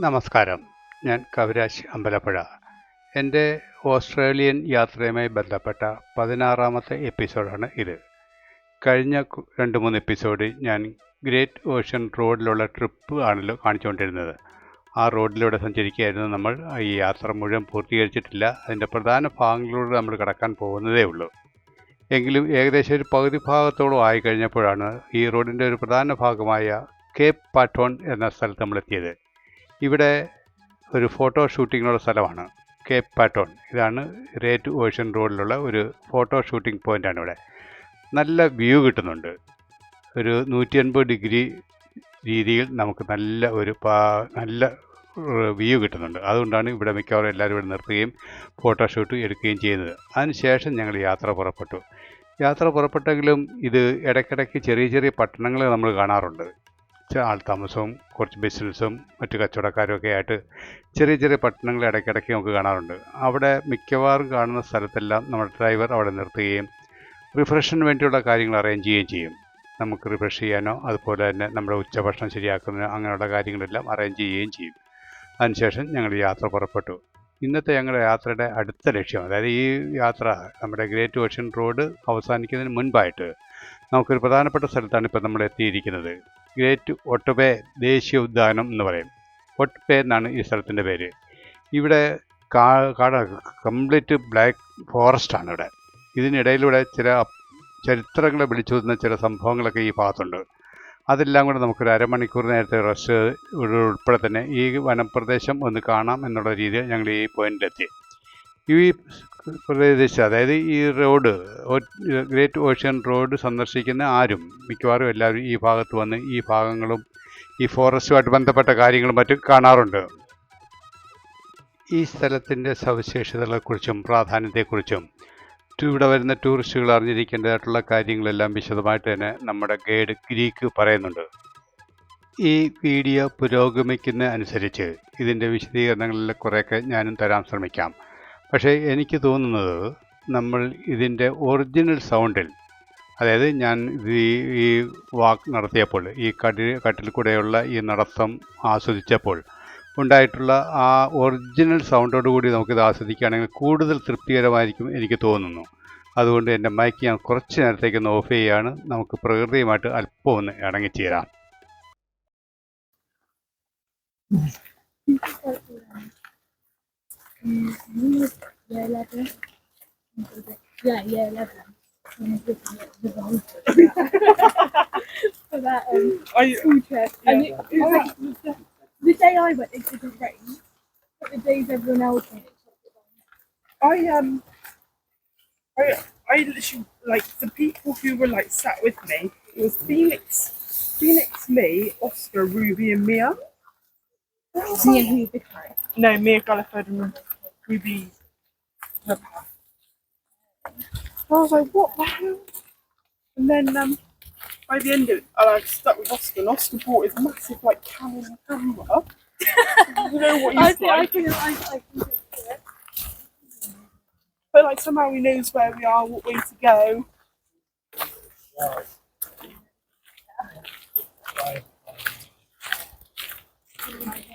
നമസ്കാരം. ഞാൻ കവിരാജ് അമ്പലപ്പുഴ. എന്റെ ഓസ്ട്രേലിയൻ യാത്രയുമായി ബന്ധപ്പെട്ട പതിനാറാമത്തെ എപ്പിസോഡാണ് ഇത്. കഴിഞ്ഞ രണ്ട് മൂന്ന് എപ്പിസോഡ് ഞാൻ ഗ്രേറ്റ് ഓഷ്യൻ റോഡിലുള്ള ട്രിപ്പ് ആണല്ലോ കാണിച്ചുകൊണ്ടിരുന്നത്. ആ റോഡിലൂടെ സഞ്ചരിക്കുകയായിരുന്നു നമ്മൾ. ഈ യാത്ര മുഴുവൻ പൂർത്തീകരിച്ചിട്ടില്ല. അതിന്റെ പ്രധാന ഭാഗങ്ങളിലൂടെ നമ്മൾ കടക്കാൻ പോകുന്നതേ ഉള്ളൂ. എങ്കിലും ഏകദേശം ഒരു പകുതി ഭാഗത്തോളം ആയി കഴിഞ്ഞപ്പോഴാണ് ഈ റോഡിന്റെ ഒരു പ്രധാന ഭാഗമായ കേപ്പ് പാട്ടോൺ എന്ന സ്ഥലത്ത് നമ്മളെത്തിയത് ഇവിടെ ഒരു ഫോട്ടോ ഷൂട്ടിങ്ങിനുള്ള സ്ഥലമാണ്. കേപ്പ് പാറ്റോൺ ഇതാണ് റേറ്റ് ഓഷ്യൻ റോഡിലുള്ള ഒരു ഫോട്ടോ ഷൂട്ടിംഗ് പോയിന്റാണ് ഇവിടെ. നല്ല വ്യൂ കിട്ടുന്നുണ്ട്. ഒരു നൂറ്റി അൻപത് ഡിഗ്രി രീതിയിൽ നമുക്ക് നല്ല ഒരു പാ നല്ല വ്യൂ കിട്ടുന്നുണ്ട്. അതുകൊണ്ടാണ് ഇവിടെ മിക്കവാറും എല്ലാവരും ഇവിടെ നിർത്തുകയും ഫോട്ടോഷൂട്ട് എടുക്കുകയും ചെയ്യുന്നത്. അതിനുശേഷം ഞങ്ങൾ യാത്ര പുറപ്പെട്ടു. യാത്ര പുറപ്പെട്ടെങ്കിലും ഇത് ഇടയ്ക്കിടയ്ക്ക് ചെറിയ ചെറിയ പട്ടണങ്ങൾ നമ്മൾ കാണാറുണ്ട്. ചെ- ആൾ താമസവും കുറച്ച് ബിസിനസ്സും മറ്റു കച്ചവടക്കാരും ഒക്കെ ആയിട്ട് ചെറിയ ചെറിയ പട്ടണങ്ങൾ ഇടയ്ക്കിടയ്ക്ക് നമുക്ക് കാണാറുണ്ട്. അവിടെ മിക്കവാറും കാണുന്ന സ്ഥലത്തെല്ലാം നമ്മുടെ ഡ്രൈവർ അവിടെ നിർത്തുകയും റിഫ്രഷിന് വേണ്ടിയുള്ള കാര്യങ്ങൾ അറേഞ്ച് ചെയ്യുകയും ചെയ്യും. നമുക്ക് റിഫ്രഷ് ചെയ്യാനോ അതുപോലെ തന്നെ നമ്മുടെ ഉച്ചഭക്ഷണം ശരിയാക്കുന്നതിനോ അങ്ങനെയുള്ള കാര്യങ്ങളെല്ലാം അറേഞ്ച് ചെയ്യുകയും ചെയ്യും. അതിനുശേഷം ഞങ്ങൾ യാത്ര പുറപ്പെട്ടു. ഇന്നത്തെ ഞങ്ങളുടെ യാത്രയുടെ അടുത്ത ലക്ഷ്യം അതായത് ഈ യാത്ര നമ്മുടെ ഗ്രേറ്റ് ഓഷ്യൻ റോഡ് അവസാനിക്കുന്നതിന് മുൻപായിട്ട് നമുക്കൊരു പ്രധാനപ്പെട്ട സ്ഥലത്താണ് ഇപ്പോൾ നമ്മൾ എത്തിയിരിക്കുന്നത്. ഗ്രേറ്റ് ഒട്ടബേ ദേശീയ ഉദ്യാനം എന്ന് പറയും. ഒട്ടബേ എന്നാണ് ഈ സ്ഥലത്തിന്റെ പേര്. ഇവിടെ കാ കാട കംപ്ലീറ്റ് ബ്ലാക്ക് ഫോറസ്റ്റാണ് ഇവിടെ. ഇതിനിടയിലൂടെ ചില ചരിത്രങ്ങളെ വിളിച്ചു വരുന്ന ചില സംഭവങ്ങളൊക്കെ ഈ ഭാഗത്തുണ്ട്. അതെല്ലാം കൂടെ നമുക്കൊരു അരമണിക്കൂർ നേരത്തെ റെസ്റ്റ് ഉൾപ്പെടെ തന്നെ ഈ വനപ്രദേശം ഒന്ന് കാണാം എന്നുള്ള രീതിയിൽ ഞങ്ങൾ ഈ പോയിന്റിലെത്തി ഈ പ്രദേശം അതായത് ഈ റോഡ് ഗ്രേറ്റ് ഓഷ്യൻ റോഡ് സന്ദർശിക്കുന്ന ആരും മിക്കവാറും എല്ലാവരും ഈ ഭാഗത്ത് വന്ന് ഈ ഭാഗങ്ങളും ഈ ഫോറസ്റ്റുമായിട്ട് ബന്ധപ്പെട്ട കാര്യങ്ങളും മറ്റും കാണാറുണ്ട്. ഈ സ്ഥലത്തിന്റെ സവിശേഷതകളെക്കുറിച്ചും പ്രാധാന്യത്തെക്കുറിച്ചും ഇവിടെ വരുന്ന ടൂറിസ്റ്റുകൾ അറിഞ്ഞിരിക്കേണ്ടതായിട്ടുള്ള കാര്യങ്ങളെല്ലാം വിശദമായിട്ട് തന്നെ നമ്മുടെ ഗൈഡ് ഗ്രീക്ക് പറയുന്നുണ്ട്. ഈ വീഡിയോ പുരോഗമിക്കുന്ന അനുസരിച്ച് ഇതിന്റെ വിശദീകരണങ്ങളിൽ കുറേയൊക്കെ ഞാനും തരാൻ ശ്രമിക്കാം. പക്ഷേ എനിക്ക് തോന്നുന്നത് നമ്മൾ ഇതിന്റെ ഒറിജിനൽ സൗണ്ടിൽ അതായത് ഞാൻ ഈ ഈ വാക്ക് നടത്തിയപ്പോൾ ഈ കട്ടിൽ കട്ടിൽ കൂടെയുള്ള ഈ നടത്തം ആസ്വദിച്ചപ്പോൾ ഉണ്ടായിട്ടുള്ള ആ ഒറിജിനൽ സൗണ്ടോട് കൂടി നമുക്കിത് ആസ്വദിക്കുകയാണെങ്കിൽ കൂടുതൽ തൃപ്തികരമായിരിക്കും എനിക്ക് തോന്നുന്നു. അതുകൊണ്ട് എന്റെ മൈക്ക് ഞാൻ കുറച്ച് നേരത്തേക്ക് ഒന്ന് ഓഫ് ചെയ്യുകയാണ് നമുക്ക് പ്രകൃതിയുമായിട്ട് അല്പം ഒന്ന് ഇണങ്ങിച്ചേരാം. Yeah. Yeah, yeah, eleven. For that um, Are you, school trip. And it, was like, the, the day I went, it didn't rain. But the days everyone else went, it started. I um, I I literally like the people who were like sat with me. It was Phoenix, Phoenix, me, Oscar, Ruby, and Mia. Me and who big fan. No, Mia Galliford and Ruby. her pa. I was like, what the hell? And then um, by the end of it, I like stuck with Oscar, and Oscar brought his massive like Canon camera. you know what I he's think I like, can, I, I can do it. but like somehow he knows where we are, what way to go. Yeah, because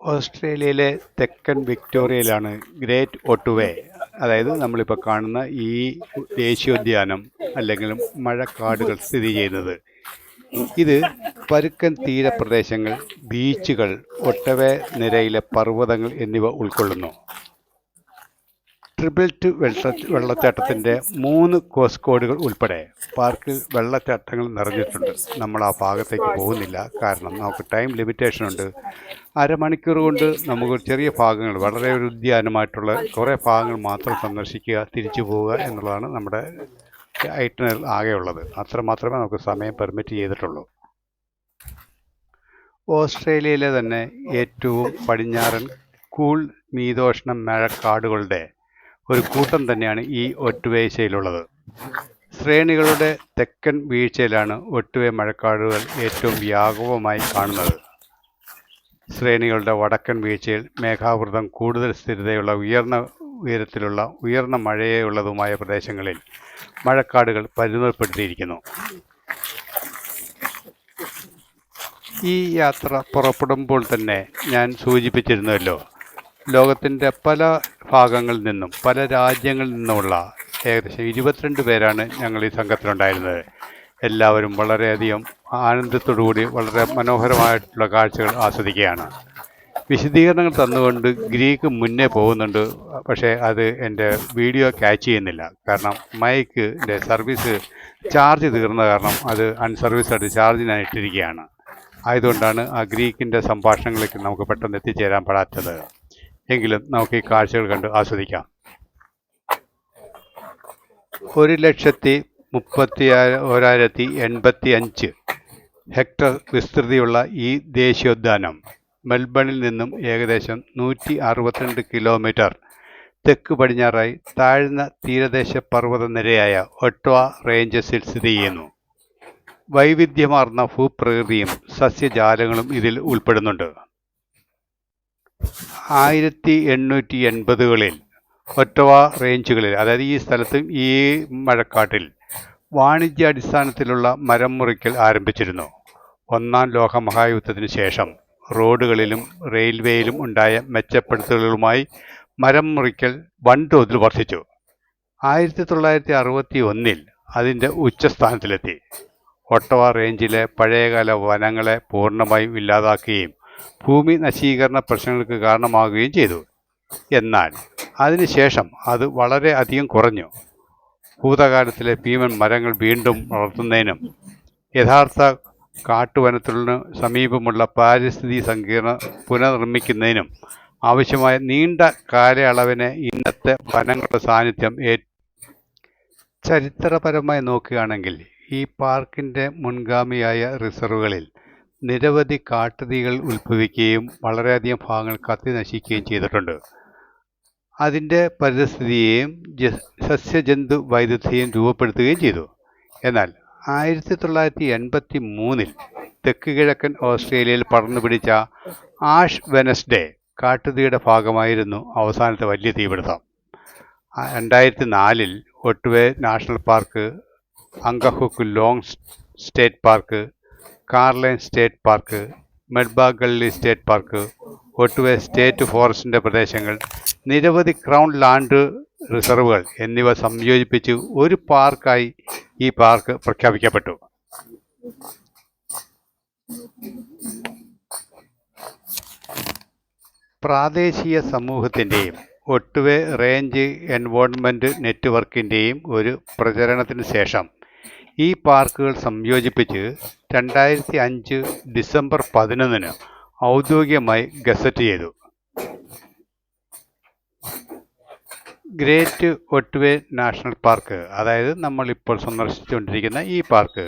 ഓസ്ട്രേലിയയിലെ തെക്കൻ വിക്ടോറിയയിലാണ് great ഒട്ടുവേ. അതായത് നമ്മളിപ്പോൾ കാണുന്ന ഈ ദേശീയോദ്യാനം അല്ലെങ്കിൽ മഴക്കാടുകൾ സ്ഥിതി ചെയ്യുന്നത്. ഇത് പരുക്കൻ തീരപ്രദേശങ്ങൾ ബീച്ചുകൾ ഒട്ടവേ നിരയിലെ പർവതങ്ങൾ എന്നിവ ഉൾക്കൊള്ളുന്നു. ട്രിബിൾറ്റ് വെള്ള വെള്ളച്ചാട്ടത്തിന്റെ മൂന്ന് കോസ് കോഡുകൾ ഉൾപ്പെടെ പാർക്കിൽ വെള്ളച്ചാട്ടങ്ങൾ നിറഞ്ഞിട്ടുണ്ട്. നമ്മൾ ആ ഭാഗത്തേക്ക് പോകുന്നില്ല. കാരണം നമുക്ക് ടൈം ലിമിറ്റേഷൻ ഉണ്ട്. അരമണിക്കൂർ കൊണ്ട് നമുക്ക് ചെറിയ ഭാഗങ്ങൾ വളരെ ഒരു ഉദ്യാനമായിട്ടുള്ള കുറേ ഭാഗങ്ങൾ മാത്രം സന്ദർശിക്കുക തിരിച്ചു പോവുക എന്നുള്ളതാണ് നമ്മുടെ ഐറ്റനറി ആകെയുള്ളത്. അത്ര മാത്രമേ നമുക്ക് സമയം പെർമിറ്റ് ചെയ്തിട്ടുള്ളൂ. ഓസ്ട്രേലിയയിലെ തന്നെ ഏറ്റവും പടിഞ്ഞാറൻ കൂൾ മീതോഷ്ണ മഴക്കാടുകളുടെ ഒരു കൂട്ടം തന്നെയാണ് ഈ ഒട്ടുവേശയിലുള്ളത് ശ്രേണികളുടെ തെക്കൻ വീഴ്ചയിലാണ് ഒട്ടുവെ മഴക്കാടുകൾ ഏറ്റവും വ്യാപകമായി കാണുന്നത്. ശ്രേണികളുടെ വടക്കൻ വീഴ്ചയിൽ മേഘാവൃതം കൂടുതൽ സ്ഥിരതയുള്ള ഉയർന്ന ഉയരത്തിലുള്ള ഉയർന്ന മഴയുള്ളതുമായ പ്രദേശങ്ങളിൽ മഴക്കാടുകൾ പരിമിതപ്പെടുത്തിയിരിക്കുന്നു. ഈ യാത്ര പുറപ്പെടുമ്പോൾ തന്നെ ഞാൻ സൂചിപ്പിച്ചിരുന്നല്ലോ ലോകത്തിന്റെ പല ഭാഗങ്ങളിൽ നിന്നും പല രാജ്യങ്ങളിൽ നിന്നുമുള്ള ഏകദേശം ഇരുപത്തിരണ്ട് പേരാണ് ഞങ്ങൾ ഈ സംഘത്തിലുണ്ടായിരുന്നത്. എല്ലാവരും വളരെയധികം ആനന്ദത്തോടുകൂടി വളരെ മനോഹരമായിട്ടുള്ള കാഴ്ചകൾ ആസ്വദിക്കുകയാണ്. വിശദീകരണങ്ങൾ തന്നുകൊണ്ട് ഗ്രീക്ക് മുന്നേ പോകുന്നുണ്ട് പക്ഷേ അത് എന്റെ വീഡിയോ ക്യാച്ച് ചെയ്യുന്നില്ല. കാരണം മൈക്കിന്റെ സർവീസ് ചാർജ് തീർന്ന കാരണം അത് അൺസർവീസായിട്ട് ചാർജ് ഞാൻ ഇട്ടിരിക്കുകയാണ്. ആയതുകൊണ്ടാണ് ആ ഗ്രീക്കിന്റെ സംഭാഷണങ്ങളിലേക്ക് നമുക്ക് പെട്ടെന്ന് എത്തിച്ചേരാൻ പെടാത്തത് എങ്കിലും നമുക്ക് ഈ കാഴ്ചകൾ കണ്ട് ആസ്വദിക്കാം. ഒരു ലക്ഷത്തി മുപ്പത്തി ഒരായിരത്തി എൺപത്തി അഞ്ച് ഹെക്ടർ വിസ്തൃതിയുള്ള ഈ ദേശീയോദ്യാനം മെൽബണിൽ നിന്നും ഏകദേശം നൂറ്റി അറുപത്തിരണ്ട് കിലോമീറ്റർ തെക്ക് പടിഞ്ഞാറായി താഴ്ന്ന തീരദേശ പർവത നിരയായ ഒട്ടോ റേഞ്ചസിൽ സ്ഥിതി ചെയ്യുന്നു. വൈവിധ്യമാർന്ന ഭൂപ്രകൃതിയും സസ്യജാലങ്ങളും ഇതിൽ ഉൾപ്പെടുന്നുണ്ട്. ആയിരത്തി എണ്ണൂറ്റി എൺപതുകളിൽ ഒറ്റവ റേഞ്ചുകളിൽ അതായത് ഈ സ്ഥലത്ത് ഈ മഴക്കാട്ടിൽ വാണിജ്യാടിസ്ഥാനത്തിലുള്ള മരം മുറിക്കൽ ആരംഭിച്ചിരുന്നു. ഒന്നാം ലോക മഹായുദ്ധത്തിന് ശേഷം റോഡുകളിലും റെയിൽവേയിലും ഉണ്ടായ മെച്ചപ്പെടുത്തലുകളുമായി മരം മുറിക്കൽ വൻതോതിൽ വർദ്ധിച്ചു. ആയിരത്തി തൊള്ളായിരത്തി അറുപത്തി ഒന്നിൽ അതിന്റെ ഉച്ചസ്ഥാനത്തിലെത്തി. ഒട്ടവ റേഞ്ചിലെ പഴയകാല വനങ്ങളെ പൂർണമായും ഇല്ലാതാക്കുകയും ഭൂമി നശീകരണ പ്രശ്നങ്ങൾക്ക് കാരണമാകുകയും ചെയ്തു. എന്നാൽ അതിനുശേഷം അത് വളരെ അധികം കുറഞ്ഞു. ഭൂതകാലത്തിലെ ഭീമൻ മരങ്ങൾ വീണ്ടും വളർത്തുന്നതിനും യഥാർത്ഥ കാട്ടുവനത്തിനു സമീപമുള്ള പാരിസ്ഥിതി സങ്കീർണ പുനർനിർമ്മിക്കുന്നതിനും ആവശ്യമായ നീണ്ട കാലയളവിന് ഇന്നത്തെ വനങ്ങളുടെ സാന്നിധ്യം ഏ ചരിത്രപരമായി നോക്കുകയാണെങ്കിൽ ഈ പാർക്കിന്റെ മുൻഗാമിയായ റിസർവുകളിൽ നിരവധി കാട്ടുതീകൾ ഉത്ഭവിക്കുകയും വളരെയധികം ഭാഗങ്ങൾ കത്തി നശിക്കുകയും ചെയ്തിട്ടുണ്ട്. അതിന്റെ പരിസ്ഥിതിയെയും സസ്യജന്തു വൈദഗ്ധ്യയും രൂപപ്പെടുത്തുകയും ചെയ്തു. എന്നാൽ ആയിരത്തി തൊള്ളായിരത്തി എൺപത്തി മൂന്നിൽ തെക്ക് കിഴക്കൻ ഓസ്ട്രേലിയയിൽ പടർന്നു പിടിച്ച ആഷ് വെനസ്ഡേ കാട്ടുതീയുടെ ഭാഗമായിരുന്നു അവസാനത്തെ വലിയ തീപിടുത്തം. രണ്ടായിരത്തി നാലിൽ Otway national park Angahook Lorne state park Carlisle state park Melba Gully state park Otway state ഫോറസ്റ്റിന്റെ പ്രദേശങ്ങൾ നിരവധി ക്രൗൺ ലാൻഡ് റിസർവുകൾ എന്നിവ സംയോജിപ്പിച്ച് ഒരു പാർക്കായി ഈ പാർക്ക് പ്രഖ്യാപിക്കപ്പെട്ടു. പ്രാദേശിക സമൂഹത്തിന്റെയും ഒട്ടുവെ റേഞ്ച് എൻവോൺമെന്റ് നെറ്റ്വർക്കിന്റെയും ഒരു പ്രചരണത്തിന് ശേഷം ഈ പാർക്കുകൾ സംയോജിപ്പിച്ച് രണ്ടായിരത്തി അഞ്ച് ഡിസംബർ പതിനൊന്നിന് ഔദ്യോഗികമായി ഗസറ്റ് ചെയ്തു. ഗ്രേറ്റ് ഒട്ട്വേ നാഷണൽ പാർക്ക് അതായത് നമ്മൾ ഇപ്പോൾ സന്ദർശിച്ചുകൊണ്ടിരിക്കുന്ന ഈ പാർക്ക്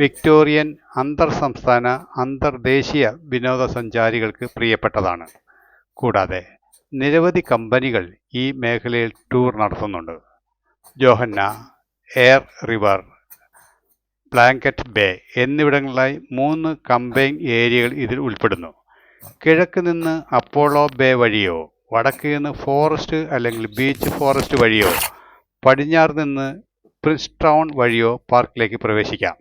വിക്ടോറിയൻ അന്തർ സംസ്ഥാന അന്തർദേശീയ വിനോദസഞ്ചാരികൾക്ക് പ്രിയപ്പെട്ടതാണ്. കൂടാതെ നിരവധി കമ്പനികൾ ഈ മേഖലയിൽ ടൂർ നടത്തുന്നുണ്ട്. Johanna Aire river blanket bay എന്നിവിടങ്ങളിലായി മൂന്ന് കമ്പൈൻ ഏരിയകൾ ഇതിൽ ഉൾപ്പെടുന്നു. കിഴക്ക് നിന്ന് അപ്പോളോ ബേ വഴിയോ വടക്ക് നിന്ന് ഫോറസ്റ്റ് അല്ലെങ്കിൽ ബീച്ച് ഫോറസ്റ്റ് വഴിയോ പടിഞ്ഞാറ് നിന്ന് പ്രിൻസ്റ്റൗൺ വഴിയോ പാർക്കിലേക്ക് പ്രവേശിക്കാം.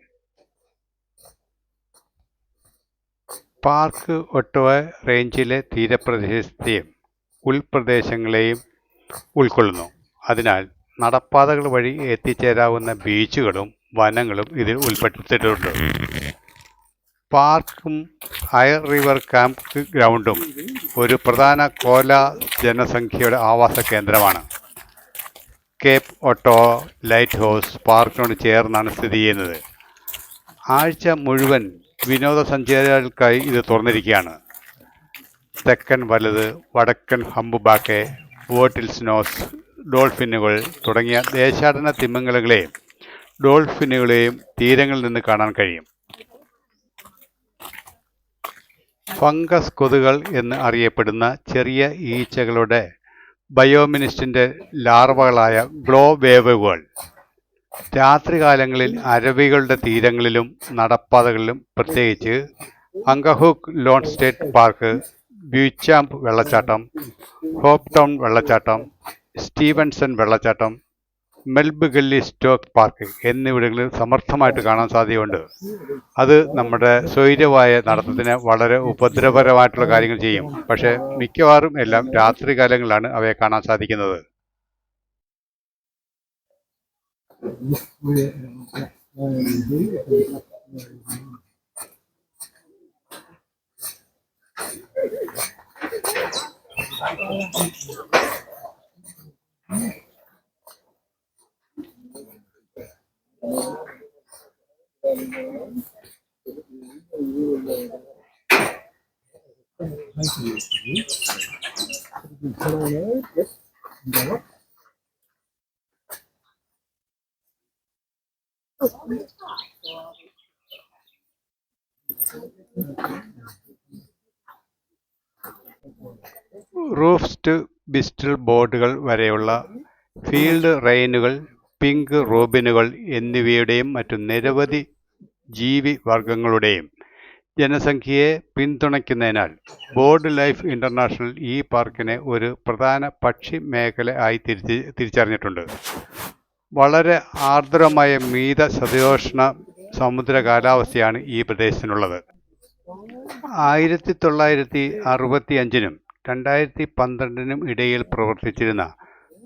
പാർക്ക് ഒട്ടവ റേഞ്ചിലെ തീരപ്രദേശത്തെയും ഉൾപ്രദേശങ്ങളെയും ഉൾക്കൊള്ളുന്നു. അതിനാൽ നടപ്പാതകൾ വഴി എത്തിച്ചേരാവുന്ന ബീച്ചുകളും വനങ്ങളും ഇതിൽ ഉൾപ്പെട്ടിട്ടുണ്ട് പാർക്കും അയർ റിവർ ക്യാമ്പ് ഗ്രൗണ്ടും ഒരു പ്രധാന കോല ജനസംഖ്യയുടെ ആവാസ കേന്ദ്രമാണ്. കേപ്പ് ഓട്ടോ ലൈറ്റ് ഹൗസ് പാർക്കിനോട് ചേർന്നാണ് സ്ഥിതി ചെയ്യുന്നത്. ആഴ്ച മുഴുവൻ വിനോദസഞ്ചാരികൾക്കായി ഇത് തുറന്നിരിക്കുകയാണ്. തെക്കൻ വലത് വടക്കൻ ഹംബുബാക്കെ ബോട്ടിൽ സ്നോസ് ഡോൾഫിനുകൾ തുടങ്ങിയ ദേശാടന തിമിംഗലങ്ങളെയും ഡോൾഫിനുകളെയും തീരങ്ങളിൽ നിന്ന് കാണാൻ കഴിയും. ഫംഗസ് കൊതുകൾ എന്ന് അറിയപ്പെടുന്ന ചെറിയ ഈച്ചകളുടെ ബയോമിനിസ്റ്റിന്റെ ലാർവകളായ ഗ്ലോ വേവുകൾ രാത്രികാലങ്ങളിൽ അരവികളുടെ തീരങ്ങളിലും നടപ്പാതകളിലും പ്രത്യേകിച്ച് Angahook Lorne state park Beauchamp വെള്ളച്ചാട്ടം ഹോപ്പ് ടൗൺ വെള്ളച്ചാട്ടം സ്റ്റീവൻസൺ വെള്ളച്ചാട്ടം മെൽബ് ഗല്ലി സ്റ്റോക്ക് പാർക്ക് എന്നിവിടങ്ങളിൽ സമർത്ഥമായിട്ട് കാണാൻ സാധ്യതയുണ്ട്. അത് നമ്മുടെ സ്വൈര്യമായ നടത്തത്തിന് വളരെ ഉപദ്രവകരമായിട്ടുള്ള കാര്യങ്ങൾ ചെയ്യും. പക്ഷേ മിക്കവാറും എല്ലാം രാത്രി കാലങ്ങളിലാണ് അവയെ കാണാൻ സാധിക്കുന്നത്. റൂഫ്സ്റ്റ് ബിസ്റ്റൽ ബോർഡുകൾ വരെയുള്ള ഫീൽഡ് റെയിനുകൾ പിങ്ക് റോബിനുകൾ എന്നിവയുടെയും മറ്റു നിരവധി ജീവി വർഗങ്ങളുടെയും ജനസംഖ്യയെ പിന്തുണയ്ക്കുന്നതിനാൽ ബോർഡ് ലൈഫ് ഇന്റർനാഷണൽ ഈ പാർക്കിനെ ഒരു പ്രധാന പക്ഷി മേഖല ആയി തിരിച്ച് തിരിച്ചറിഞ്ഞിട്ടുണ്ട്. വളരെ ആർദ്രമായ മീത ശതോഷ്ണ സമുദ്ര കാലാവസ്ഥയാണ് ഈ പ്രദേശത്തിനുള്ളത്. ആയിരത്തി തൊള്ളായിരത്തി അറുപത്തി അഞ്ചിനും രണ്ടായിരത്തി പന്ത്രണ്ടിനും ഇടയിൽ പ്രവർത്തിച്ചിരുന്ന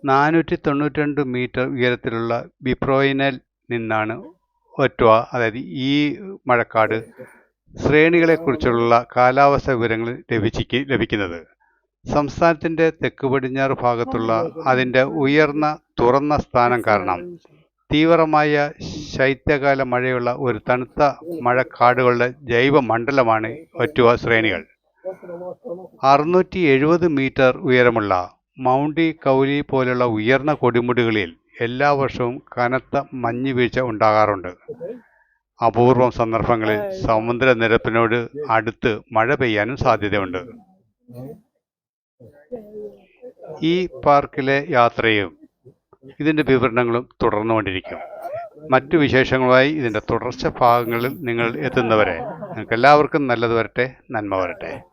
നാനൂറ്റി തൊണ്ണൂറ്റി രണ്ട് മീറ്റർ ഉയരത്തിലുള്ള ബിപ്രോയിനിൽ നിന്നാണ് ഒറ്റ അതായത് ഈ മഴക്കാട് ശ്രേണികളെക്കുറിച്ചുള്ള കാലാവസ്ഥ വിവരങ്ങൾ ലഭിച്ചിക്ക് ലഭിക്കുന്നത്. സംസ്ഥാനത്തിന്റെ തെക്ക് പടിഞ്ഞാറ് ഭാഗത്തുള്ള അതിന്റെ ഉയർന്ന തുറന്ന സ്ഥാനം കാരണം തീവ്രമായ ശൈത്യകാല മഴയുള്ള ഒരു തണുത്ത മഴക്കാടുകളുടെ ജൈവ മണ്ഡലമാണ് ഒറ്റുവ ശ്രേണികൾ. അറുന്നൂറ്റി എഴുപത് മീറ്റർ ഉയരമുള്ള മൗണ്ടി കൗലി പോലുള്ള ഉയർന്ന കൊടുമുടികളിൽ എല്ലാ വർഷവും കനത്ത മഞ്ഞുവീഴ്ച ഉണ്ടാകാറുണ്ട്. അപൂർവം സന്ദർഭങ്ങളിൽ സമുദ്രനിരപ്പിനോട് അടുത്ത് മഴ പെയ്യാനും സാധ്യതയുണ്ട്. ഈ പാർക്കിലെ യാത്രയും ഇതിന്റെ വിവരണങ്ങളും തുടർന്നുകൊണ്ടിരിക്കും മറ്റു വിശേഷങ്ങളുമായി ഇതിന്റെ തുടർച്ച ഭാഗങ്ങളിൽ നിങ്ങൾ എത്തുന്നവരെ നിങ്ങൾക്ക് എല്ലാവർക്കും നല്ലത് വരട്ടെ നന്മ വരട്ടെ.